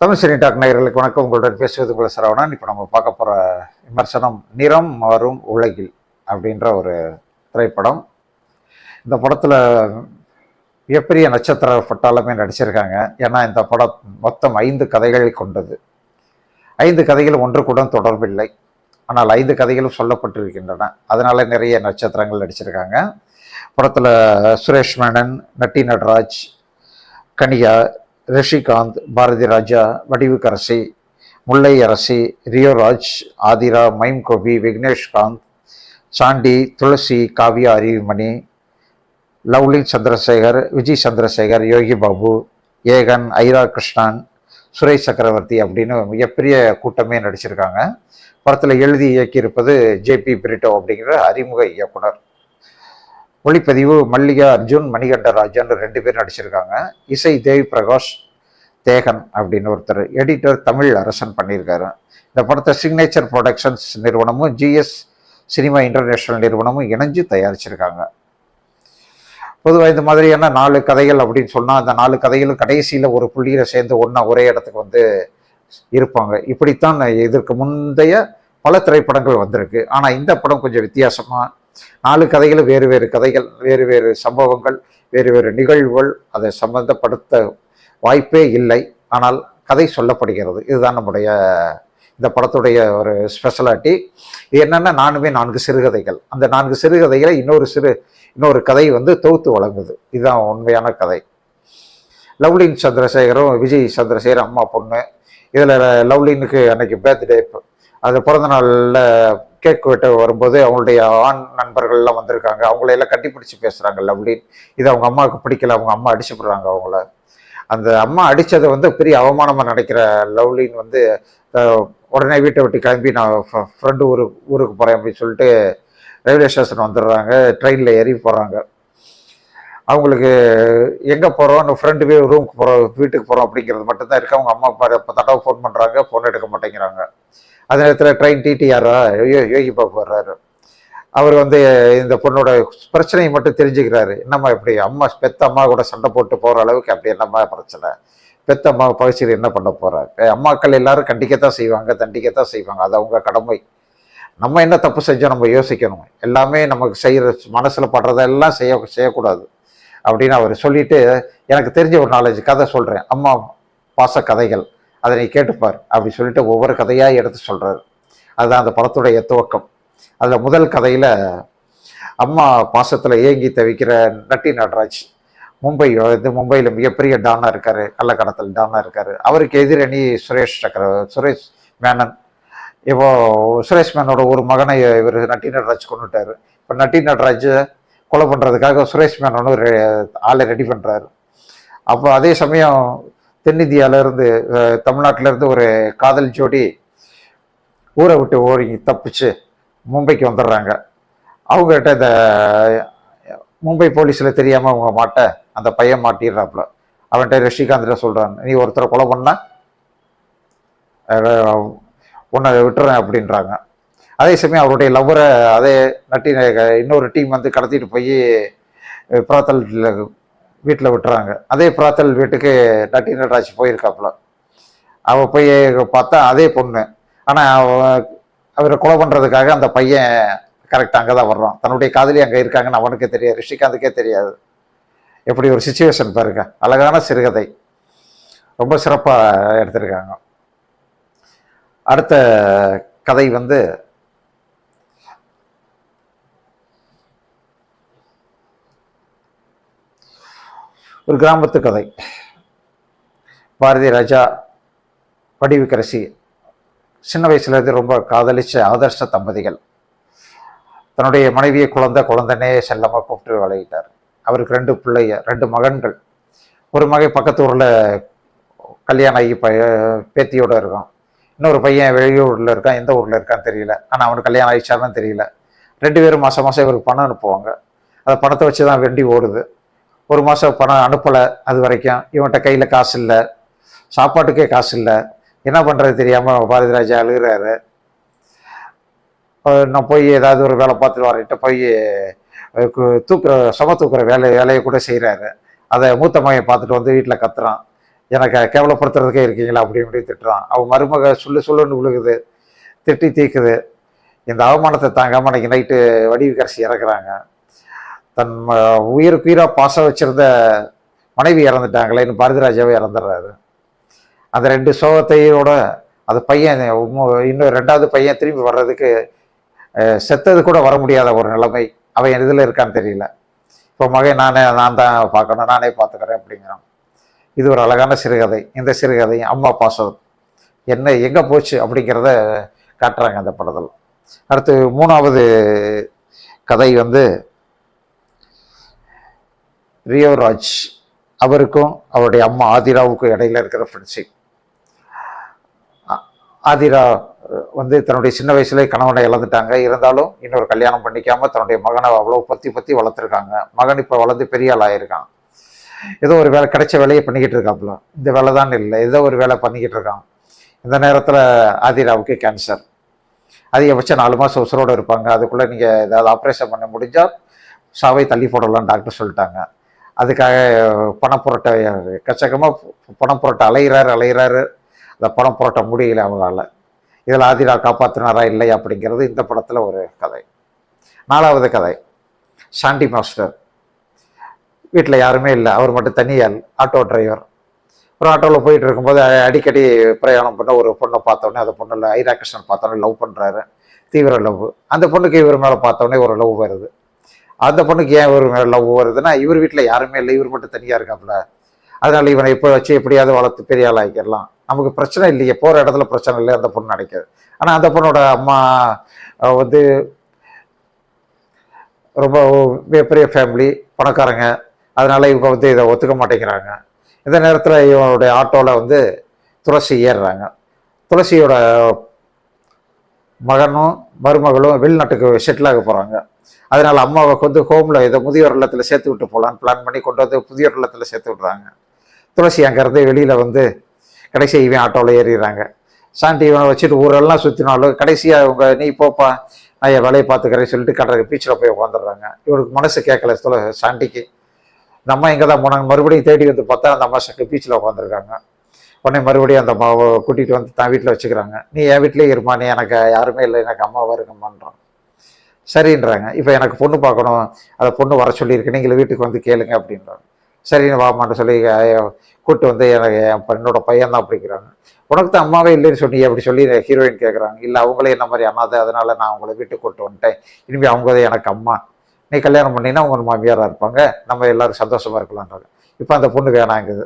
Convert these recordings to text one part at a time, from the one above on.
Tamil cine talk நேயர்களுக்கு வணக்கம். உங்களுடன் பேசுவது உங்களை சரவணன். இப்போ நம்ம பார்க்க போகிற விமர்சனம் நிறம் மாறும் உலகில் அப்படின்ற ஒரு திரைப்படம். இந்த படத்தில் மிகப்பெரிய நட்சத்திர பட்டாளமே நடிச்சிருக்காங்க. ஏன்னா இந்த படம் மொத்தம் ஐந்து கதைகளை கொண்டது. ஐந்து கதைகளும் கூட தொடர்பில்லை. ஆனால் ஐந்து கதைகளும் சொல்லப்பட்டிருக்கின்றன. அதனால் நிறைய நட்சத்திரங்கள் நடிச்சிருக்காங்க. படத்தில் Suresh Menon Natty Natraj Kaniya Rishikanth Bharathi Raja Vadivukkarasi Mullai Arasi Rioraj Aadhira Mime Gopi Vigneshkanth Sandy Thulasi Kaviya Arivumani Lovely Chandrasekhar Vijay Chandrasekhar Yogi Babu Egan Aira Krishnan Suresh Chakravarthy அப்படின்னு மிகப்பெரிய கூட்டமே நடிச்சிருக்காங்க. படத்தில் எழுதி இயக்கியிருப்பது JP Britto அப்படிங்கிற அறிமுக இயக்குனர். ஒளிப்பதிவு மல்லிகா அர்ஜுன் மணிகண்டராஜன் ரெண்டு பேர் நடிச்சிருக்காங்க. இசை தேவி பிரகாஷ் தேகன் அப்படின்னு ஒருத்தர். எடிட்டர் தமிழ் அரசன் பண்ணியிருக்காரு. இந்த படத்தை சிக்னேச்சர் ப்ரொடக்ஷன்ஸ் நிறுவனமும் ஜிஎஸ் சினிமா இன்டர்நேஷ்னல் நிறுவனமும் இணைஞ்சு தயாரிச்சிருக்காங்க. பொதுவாக இந்த மாதிரியான நாலு கதைகள் அப்படின்னு சொன்னால் அந்த நாலு கதைகளும் கடைசியில் ஒரு புள்ளியில் சேர்ந்து ஒன்றா ஒரே இடத்துக்கு வந்து இருப்பாங்க. இப்படித்தான் இதற்கு முந்தைய பல திரைப்படங்கள் வந்திருக்கு. ஆனால் இந்த படம் கொஞ்சம் வித்தியாசமாக நாலு கதைகளும் வேறு வேறு கதைகள் வேறு வேறு சம்பவங்கள் வேறு வேறு நிகழ்வுகள் அதை சம்பந்தப்படுத்த வாய்ப்பே இல்லை. ஆனால் கதை சொல்லப்படுகிறது. இதுதான் நம்முடைய இந்த படத்துடைய ஒரு ஸ்பெஷலாட்டி இது என்னென்னா நானுமே நான்கு சிறுகதைகள். அந்த நான்கு சிறுகதைகளை இன்னொரு சிறு இன்னொரு கதை வந்து தொகுத்து வழங்குது. இதுதான் உண்மையான கதை. லவ்லின் சந்திரசேகரும் விஜய் சந்திரசேகர் அம்மா பொண்ணு. இதில் லவ்லினுக்கு அன்னைக்கு பர்த்டே அது பிறந்த நாளில் கேக் வெட்ட வரும்போது அவங்களுடைய ஆண் நண்பர்கள்லாம் வந்திருக்காங்க. அவங்களையெல்லாம் கட்டிப்பிடிச்சு பேசுகிறாங்க லவ்லின் இது அவங்க அம்மாவுக்கு பிடிக்கல அவங்க அம்மா அடிச்சுப்படுறாங்க அவங்கள. அந்த அம்மா அடித்ததை வந்து பெரிய அவமானமாக நினைக்கிற லவ்லின் வந்து உடனே வீட்டை விட்டு கிளம்பி நான் ஃப்ரெண்டு ஊருக்கு ஊருக்கு போகிறேன் அப்படின்னு சொல்லிட்டு ரயில்வே ஸ்டேஷன் வந்துடுறாங்க. ட்ரெயினில் ஏறி போகிறாங்க அவங்களுக்கு எங்கே போகிறோம் ஃப்ரெண்டு ரூமுக்கு போகிறோம் வீட்டுக்கு போகிறோம் அப்படிங்கிறது மட்டும்தான் இருக்குது அவங்க அம்மா அப்பா இப்போ தடவை ஃபோன் பண்ணுறாங்க ஃபோன் எடுக்க மாட்டேங்கிறாங்க. அந்த நேரத்தில் ட்ரெயின் டிடிஆரா யோகி பாபு வர்றாரு. அவர் வந்து இந்த பொண்ணோட பிரச்சனையை மட்டும் தெரிஞ்சுக்கிறாரு. என்னம்மா இப்படி அம்மா பெத்த அம்மா கூட சண்டை போட்டு போகிற அளவுக்கு அப்படி என்னம்மா பிரச்சனை? பெத்த அம்மா பகிர்ச்சியில் என்ன பண்ண போகிறாரு அம்மாக்கள் எல்லாரும் கண்டிக்கத்தான் செய்வாங்க தண்டிக்கத்தான் செய்வாங்க. அது அவங்க கடமை. நம்ம என்ன தப்பு செஞ்சோம் நம்ம யோசிக்கணும். எல்லாமே நமக்கு செய்கிற மனசில் படுறதெல்லாம் செய்ய செய்யக்கூடாது. அப்படின்னு அவர் சொல்லிட்டு எனக்கு தெரிஞ்ச ஒரு நாலஞ்சு கதை சொல்கிறேன் அம்மா பாச கதைகள். அதை நீ கேட்டுப்பார் அப்படி சொல்லிட்டு ஒவ்வொரு கதையாக எடுத்து சொல்கிறாரு அதுதான் அந்த படத்துடைய துவக்கம். அதில் முதல் கதையில் அம்மா பாசத்தில் ஏங்கி தவிக்கிற நட்டி நடராஜ் மும்பை வந்து மும்பையில் மிகப்பெரிய டானாக இருக்கார் கள்ளக்கடத்தல் டானா இருக்கார். அவருக்கு எதிரணி சுரேஷ் சக்கர சுரேஷ் மேனன். இப்போ சுரேஷ் மேனோட ஒரு மகனை இவர் நட்டி நடராஜ் கொண்டுட்டார் இப்போ நட்டி நடராஜ் கொலை பண்ணுறதுக்காக சுரேஷ் மேனோன்னு ஆளை ரெடி பண்ணுறாரு அப்போ அதே சமயம் தென்னிந்தியாவிலேருந்து தமிழ்நாட்டிலேருந்து இருந்து ஒரு காதல் ஜோடி ஊரை விட்டு ஓடி தப்பிச்சு மும்பைக்கு வந்துடுறாங்க. அவங்ககிட்ட இந்த மும்பை போலீஸில் தெரியாமல் அவங்க மாட்ட அந்த பையன் மாட்டிடுறாப்புல. அவன்கிட்ட ரஷிகாந்திட்ட சொல்கிறான் நீ ஒருத்தரை கொலை பண்ணால் உன்னை விட்டுறேன் அப்படின்றாங்க. அதே சமயம் அவருடைய லவ்வரை அதே நட்டி இன்னொரு டீம் வந்து கடத்திட்டு போய் பிராத்தல் வீட்டில் விட்டுறாங்க. அதே பிராத்தல் வீட்டுக்கு நட்டி நடராஜ் போயிருக்காப்புல. அவள் போய் பார்த்தா அதே பொண்ணு. ஆனால் அவரை கொலை பண்ணுறதுக்காக அந்த பையன் கரெக்டாக அங்கே தான் வர்றான். தன்னுடைய காதலி அங்கே இருக்காங்கன்னு அவனுக்கே தெரியாது ரிஷிகாந்துக்கே தெரியாது. எப்படி ஒரு சுச்சுவேஷன் பாருங்க. அழகான சிறுகதை. ரொம்ப சிறப்பாக எடுத்திருக்காங்க. அடுத்த கதை வந்து ஒரு கிராமத்து கதை. பாரதி ராஜா வடிவுக்கரசி சின்ன வயசுலேருந்து ரொம்ப காதலிச்ச ஆதர்ஷ தம்பதிகள். தன்னுடைய மனைவியை குழந்தை குழந்தைனே செல்லமாக கூப்பிட்டு விளையிட்டார். அவருக்கு ரெண்டு பிள்ளைய ரெண்டு மகன்கள். ஒரு மகன் பக்கத்து ஊரில் கல்யாணம் ஆகி ப பேத்தியோடு இருக்கான். இன்னொரு பையன் வெளியூரில் இருக்கான் எந்த ஊரில் இருக்கான்னு தெரியல. ஆனால் அவனுக்கு கல்யாணம் ஆயிடுச்சான்னு தெரியல. ரெண்டு பேரும் மாதம் மாதம் இவருக்கு பணம் அனுப்புவாங்க. அந்த பணத்தை வச்சு தான் வெண்டி ஓடுது. ஒரு மாதம் பணம் அனுப்பலை அது வரைக்கும். இவன்கிட்ட கையில் காசு இல்லை. சாப்பாட்டுக்கே காசு இல்லை. என்ன பண்ணுறது தெரியாமல் பாரதிராஜா அழுகிறாரு. நான் போய் ஏதாவது ஒரு வேலை பார்த்துட்டு வரேன்ட்டு போய் தூக்குற சும தூக்குற வேலை வேலையை கூட செய்கிறாரு அதை மூத்த மகன் பார்த்துட்டு வந்து வீட்டில் கத்துறான். எனக்கு கேவலப்படுத்துறதுக்கே இருக்கீங்களா? அப்படி இப்படி திட்டுறான். அவன் மருமக சொல்லு சொல்லுன்னு விழுகுது. திட்டி தீக்குது. இந்த அவமானத்தை தாங்காமல் அன்றைக்கி நைட்டு வடிவுக்கரசி இறக்குறாங்க. தன் உயிர் உயிராக பாசம் வச்சிருந்த மனைவி இறந்துட்டாங்களேன்னு பாரதிராஜாவே இறந்துடுறாரு. அந்த ரெண்டு சோகத்தையோட அது பையன் இன்னும் ரெண்டாவது பையன் திரும்பி வர்றதுக்கு செத்தது கூட வர முடியாத ஒரு நிலைமை அவன் இதில் இருக்கான்னு தெரியல. இப்போ மகன் நானே நான் தான் பார்க்கணும் நானே பார்த்துக்கிறேன் அப்படிங்கிறான். இது ஒரு அழகான சிறுகதை. இந்த சிறுகதையும் அம்மா பாசம். என்ன எங்கே போச்சு அப்படிங்கிறத காட்டுறாங்க அந்த படத்தில். அடுத்து மூணாவது கதை வந்து ரியோராஜ் அவருக்கும் அவருடைய அம்மா ஆதிராவுக்கும் இடையில இருக்கிற ஃப்ரெண்ட்ஷிப் ஆதிரா வந்து தன்னுடைய சின்ன வயசுலேயே கணவனை இழந்துட்டாங்க. இருந்தாலும் இன்னொரு கல்யாணம் பண்ணிக்காம தன்னுடைய மகனை அவ்வளோ பத்தி பத்தி வளர்த்துருக்காங்க. மகன் இப்போ வளர்ந்து பெரிய ஆள் ஆயிருக்கான். ஏதோ ஒரு வேலை கிடைச்ச வேலையை பண்ணிக்கிட்டு இருக்காப்புல. இந்த வேலை தான் இல்லை. ஏதோ ஒரு வேலை பண்ணிக்கிட்டு இருக்கான். இந்த நேரத்தில் ஆதிராவுக்கு கேன்சர் அதிகபட்சம் நாலு மாதம் உசுரோடு இருப்பாங்க. அதுக்குள்ளே நீங்கள் ஏதாவது ஆப்ரேஷன் பண்ண முடிஞ்சால் சாவை தள்ளி போடலாம் டாக்டர் சொல்லிட்டாங்க. அதுக்காக பணம் புரட்ட எக்கச்சக்கமாக பணம் புரட்ட அலைகிறாரு அலைகிறாரு அந்த பணம் புரட்ட முடியல அவங்களால. இதில் ஆதிரா காப்பாற்றினாரா இல்லை அப்படிங்கிறது இந்த படத்தில் ஒரு கதை. நாலாவது கதை. Sandy master. வீட்டில் யாருமே இல்லை. அவர் மட்டும் தனியால் ஆட்டோ டிரைவர். ஒரு ஆட்டோவில் போயிட்டு இருக்கும்போது அடிக்கடி பிரயாணம் பண்ண ஒரு பொண்ணை பார்த்தோன்னே அந்த பொண்ணில் ஐரா கிருஷ்ணன் பார்த்தோன்னே லவ் பண்ணுறாரு தீவிர லவ். அந்த பொண்ணுக்கு இவர் மேலே பார்த்தோன்னே ஒரு லவ் வருது. அந்த பொண்ணுக்கு ஏன் இவர் மேலே லவ் வருதுன்னா இவர் வீட்டில் யாருமே இல்லை இவர் மட்டும் தனியாக இருக்காப்புல. அதனால் இவனை இப்போ வச்சு எப்படியாவது வளர்த்து பெரிய ஆள் ஆக்கிடலாம். நமக்கு பிரச்சனை இல்லையே போகிற இடத்துல பிரச்சனை இல்லை அந்த பொண்ணு நினைக்காது. ஆனால் அந்த பொண்ணோட அம்மா வந்து ரொம்ப பெரிய ஃபேமிலி பணக்காரங்க. அதனால் இவங்க வந்து இதை ஒத்துக்க மாட்டேங்கிறாங்க. இந்த நேரத்தில் இவனுடைய ஆட்டோவில் வந்து துளசி ஏறுறாங்க. துளசியோட மகனும் மருமகளும் வெளிநாட்டுக்கு செட்டில் ஆக போகிறாங்க அதனால் அம்மாவை கொண்டு ஹோமில் இதை முதியோர் இல்லத்தில் சேர்த்து விட்டு போகலான்னு பிளான் பண்ணி கொண்டு வந்து முதியோர் இல்லத்தில் சேர்த்து விட்றாங்க. துளசி அங்கேருந்து வெளியில் வந்து கடைசி இவன் ஆட்டோவில் ஏறிடுறாங்க. சாண்டி இவனை வச்சுட்டு ஊரெல்லாம் சுற்றினாலும் கடைசியாக இவங்க நீ போப்பா நான் என் வேலையை பார்த்துக்கிறேன்னு சொல்லிட்டு கடற்கரை பீச்சில் போய் உட்காந்துடுறாங்க இவனுக்கு மனசு கேட்கல துள சாண்டிக்கு இந்த அம்மா எங்கே தான் போனாங்க? மறுபடியும் தேடி வந்து பார்த்தா அந்த அம்மா சக்கு பீச்சில் உட்காந்துருக்காங்க உடனே மறுபடியும் அந்த அம்மாவை கூட்டிகிட்டு வந்து தான் வீட்டில் வச்சுக்கிறாங்க. நீ என் வீட்டிலே இருமா நீ எனக்கு யாருமே இல்லை எனக்கு அம்மாவை இருக்கம்மான்றான் சரின்றாங்க. இப்போ எனக்கு பொண்ணு பார்க்கணும். அதை பொண்ணு வர சொல்லியிருக்கு. நீங்கள் வீட்டுக்கு வந்து கேளுங்க அப்படின்றாங்க. சரின்னு வாமான்னு சொல்லி கூப்பிட்டு வந்து எனக்கு என் என்னோட பையன் தான் அப்படிங்கிறாங்க உனக்கு தான் அம்மாவே இல்லைன்னு சொல்லி அப்படி சொல்லி ஹீரோயின் கேட்குறாங்க இல்லை அவங்களே என்ன மாதிரி அண்ணாது அதனால நான் அவங்கள வீட்டுக்கு கூட்டு வந்துட்டேன். இனிமேல் அவங்க தான் எனக்கு அம்மா. நீ கல்யாணம் பண்ணினா அவங்க மாமியாராக இருப்பாங்க. நம்ம எல்லோரும் சந்தோஷமாக இருக்கலான்றாங்க இப்போ அந்த பொண்ணு வேணாங்குது.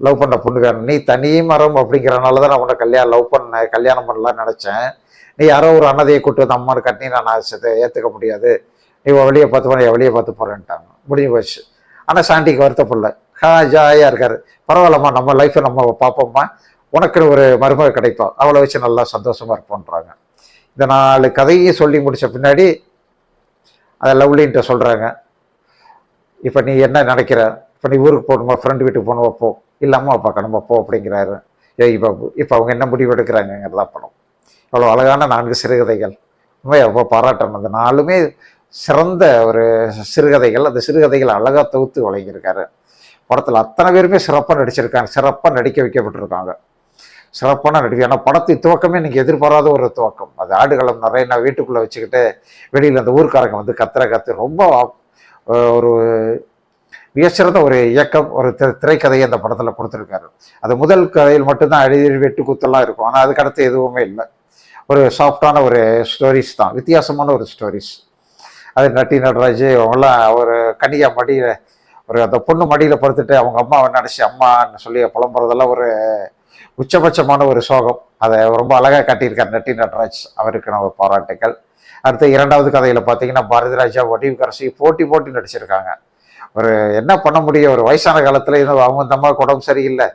லவ் பண்ண பொண்ணு வேணும். நீ தனி மரம் அப்படிங்கிறனால தான் நான் உன்னை கல்யாணம் லவ் பண்ண கல்யாணம் பண்ணலாம்னு நினச்சேன். நீ யாரோ ஒரு அன்னதையை கூட்டு வந்து அம்மானு கட்டி நான் ஆசத்தை ஏற்றுக்க முடியாது. நீ வெளியே பார்த்து போகிற வெளியே பார்த்து போறேன்ட்டாங்க. முடிஞ்சு போச்சு. ஆனால் சாண்டிக்கு வருத்தப்படல ஹா ஜாயாக இருக்கார். பரவாயில்லம்மா நம்ம லைஃப்பை நம்ம பார்ப்போம்மா. உனக்குன்னு ஒரு மருமக கிடைப்போம் அவளை வச்சு நல்லா சந்தோஷமா இருப்போன்றாங்க. இந்த நாலு கதையை சொல்லி முடித்த பின்னாடி அதை லவ்லின்ட்ட சொல்கிறாங்க இப்போ நீ என்ன நினைக்கிற? இப்போ நீ ஊருக்கு போகணுமா? ஃப்ரெண்டு வீட்டுக்கு போகணுமா? போ. இல்லை அம்மா பார்க்கணுமா போ அப்படிங்கிறாரு. ஏய் இப்போ இப்போ அவங்க என்ன முடிவு எடுக்கிறாங்கங்கிறதா படம் அவ்வளோ அழகான நான்கு சிறுகதைகள். உண்மை ரொம்ப பாராட்டணும் அந்த நாலுமே சிறந்த ஒரு சிறுகதைகள். அந்த சிறுகதைகள் அழகாக தொகுத்து வழங்கியிருக்காரு. படத்தில் அத்தனை பேருமே சிறப்பாக நடிச்சிருக்காங்க. சிறப்பாக நடிக்க வைக்கப்பட்டிருக்காங்க. சிறப்பான நடிப்பு ஏன்னா படத்து துவக்கமே நீங்கள் எதிர்பாராத ஒரு துவக்கம். அது ஆடுகளம் நிறைய நான் வீட்டுக்குள்ளே வச்சுக்கிட்டு வெளியில் அந்த ஊர்க்காரங்க வந்து கத்துற கத்து ரொம்ப ஒரு மிகச்சிறந்த ஒரு இயக்கம் ஒரு திரை திரைக்கதையை அந்த படத்தில் கொடுத்துருக்காரு. அது முதல் கதையில் மட்டும்தான் அழி வெட்டு குத்தெல்லாம் இருக்கும். ஆனால் அதுக்கடுத்து எதுவுமே இல்லை. ஒரு சாஃப்டான ஒரு ஸ்டோரிஸ் தான். வித்தியாசமான ஒரு ஸ்டோரிஸ் அது நட்டி நடராஜ் அவங்களாம் ஒரு கனியா மடியில் ஒரு அந்த பொண்ணு மடியில் படுத்துட்டு அவங்க அம்மாவை நினச்சி அம்மான்னு சொல்லி புலம்புறதெல்லாம் ஒரு உச்சபட்சமான ஒரு சோகம். அதை ரொம்ப அழகாக காட்டியிருக்கார் நட்டி நடராஜ் அவருக்கு நம்ம பாராட்டுக்கள். அடுத்து இரண்டாவது கதையில் பார்த்தீங்கன்னா பாரதிராஜா வடிவுக்கரசி போட்டி போட்டி நடிச்சிருக்காங்க. ஒரு என்ன பண்ண முடியும்? ஒரு வயசான காலத்தில் இது அவங்க இந்த அம்மா உடம்பு சரியில்லை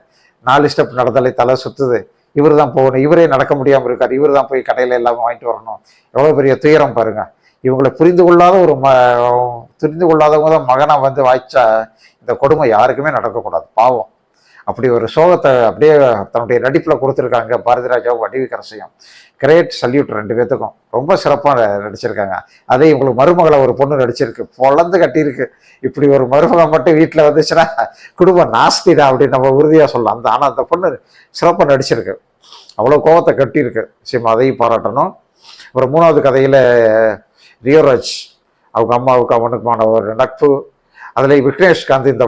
நாலு ஸ்டெப் நடந்தாலே தலை சுற்றுது இவர் தான் போகணும். இவரே நடக்க முடியாமல் இருக்கார். இவர் தான் போய் கடையில் எல்லாம் வாங்கிட்டு வரணும். எவ்வளோ பெரிய துயரம் பாருங்க. இவங்களை புரிந்து கொள்ளாத ஒரு ம புரிந்து கொள்ளாதவங்க தான் மகனை வந்து வாய்ச்சா இந்த கொடுமை யாருக்குமே நடக்கக்கூடாது. பாவம். அப்படி ஒரு சோகத்தை அப்படியே தன்னுடைய நடிப்பில் கொடுத்துருக்காங்க பாரதி ராஜாவும் வடிவிக்கரசையும் கிரேட் சல்யூட் ரெண்டு பேத்துக்கும். ரொம்ப சிறப்பாக நடிச்சிருக்காங்க. அதே இவங்களுக்கு மருமகளை ஒரு பொண்ணு நடிச்சிருக்கு. பொழந்து கட்டியிருக்கு. இப்படி ஒரு மருமகம் மட்டும் வீட்டில் வந்துச்சுன்னா குடும்பம் நாஸ்திடா அப்படின்னு நம்ம உறுதியாக சொல்லலாம். அந்த ஆனால் அந்த பொண்ணு சிறப்பாக நடிச்சிருக்கு. அவ்வளோ கோவத்தை கட்டியிருக்கு. சரி அதையும் பாராட்டணும். அப்புறம் மூணாவது கதையில் ரியோராஜ் அவங்க அம்மாவுக்கு அவனுக்குமான ஒரு நட்பு. அதில் விக்னேஷ்காந்த் இந்த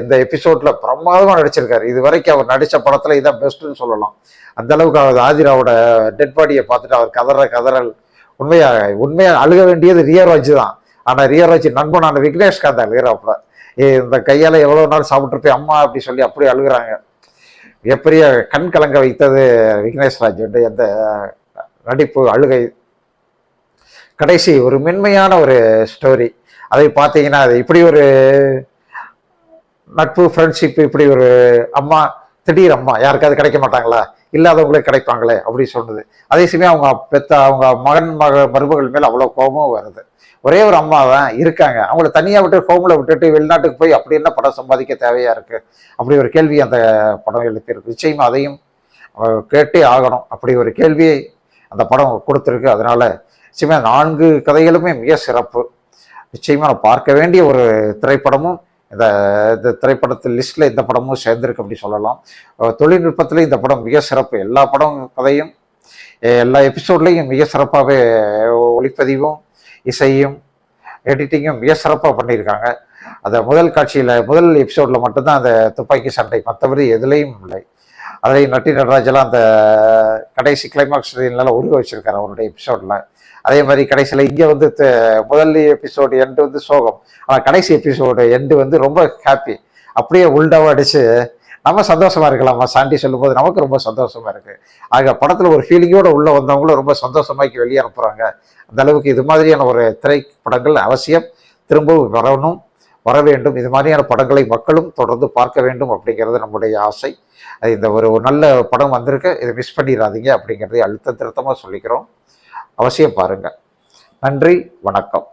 இந்த எபிசோடில் பிரமாதமாக நடிச்சிருக்காரு. இது வரைக்கும் அவர் நடித்த படத்தில் இதான் பெஸ்ட்டுன்னு சொல்லலாம். அந்த அளவுக்கு அவர் ஆதிராவோட டெட் பாடியை பார்த்துட்டு அவர் கதற கதறல். உண்மையாக உண்மையாக அழுக வேண்டியது ரியோராஜ் தான். ஆனால் ரியோராஜ் நண்பனான விக்னேஷ்காந்த் அழுகிறாப்புல. ஏ இந்த கையால் எவ்வளோ நாள் சாப்பிட்ருப்பேன் அம்மா அப்படி சொல்லி அப்படி அழுகுறாங்க. எப்படிய கண் கலங்க வைத்தது விக்னேஷ் ராஜ். வந்து அந்த நடிப்பு அழுகை. கடைசி ஒரு மென்மையான ஒரு ஸ்டோரி அதை பார்த்தீங்கன்னா அது இப்படி ஒரு நட்பு ஃப்ரெண்ட்ஷிப் இப்படி ஒரு அம்மா திடீர் அம்மா யாருக்காவது கிடைக்க மாட்டாங்களா? இல்லாதவங்களுக்கு கிடைப்பாங்களே அப்படி சொன்னது. அதே சமயம் அவங்க பெத்த அவங்க மகன் மக மருமகள் மேலே அவ்வளோ கோபமும் வருது. ஒரே ஒரு அம்மா தான் இருக்காங்க. அவங்கள தனியாக விட்டு ஹோமில் விட்டுட்டு வெளிநாட்டுக்கு போய் அப்படி என்ன படம் சம்பாதிக்க தேவையா இருக்குது அப்படி ஒரு கேள்வி அந்த படம் எழுப்பியிருக்கு. நிச்சயமாக அதையும் கேட்டே ஆகணும். அப்படி ஒரு கேள்வியை அந்த படம் கொடுத்துருக்கு. அதனால நிச்சயமாக நான்கு கதைகளுமே மிக சிறப்பு. நிச்சயமாக நான் பார்க்க வேண்டிய ஒரு திரைப்படமும் இந்த இந்த திரைப்படத்து லிஸ்ட்டில் இந்த படமும் சேர்ந்திருக்கு அப்படி சொல்லலாம். தொழில்நுட்பத்தில் இந்த படம் மிக சிறப்பு. எல்லா படம் கதையும் எல்லா எபிசோட்லையும் மிக சிறப்பாகவே ஒளிப்பதிவும் இசையும் எடிட்டிங்கும் மிக சிறப்பாக பண்ணியிருக்காங்க. அந்த முதல் காட்சியில் முதல் எபிசோடில் மட்டும்தான் அந்த துப்பாக்கி சண்டை. மற்றபடி எதுலேயும் இல்லை. அதிலையும் நட்டி நடராஜெல்லாம் அந்த கடைசி கிளைமாக்ஸ் எல்லாம் உருக வச்சுருக்காரு அவருடைய எபிசோடில் அதே மாதிரி கடைசியில் இங்கே வந்து த- முதல் எபிசோடு எண்டு வந்து சோகம். ஆனால் கடைசி எபிசோடு எண்டு வந்து ரொம்ப ஹாப்பி அப்படியே உள்டாவாக அடித்து நம்ம சந்தோஷமாக இருக்கலாமா? சாண்டி சொல்லும்போது நமக்கு ரொம்ப சந்தோஷமாக இருக்குது ஆக படத்தில் ஒரு ஃபீலிங்கோட உள்ளே வந்தவங்களும் ரொம்ப சந்தோஷமாக்கி வெளியே அனுப்புகிறாங்க அந்த அளவுக்கு இது மாதிரியான ஒரு திரைப்படங்கள் அவசியம். திரும்பவும் வரணும் வர வேண்டும். இது மாதிரியான படங்களை மக்களும் தொடர்ந்து பார்க்க வேண்டும் அப்படிங்கிறது நம்முடைய ஆசை. இந்த ஒரு ஒரு நல்ல படம் வந்திருக்கு. இதை மிஸ் பண்ணிடாதீங்க அப்படிங்கிறதை அழுத்த திருத்தமாக சொல்லிக்கிறோம். அவசியம் பாருங்கள் நன்றி வணக்கம்.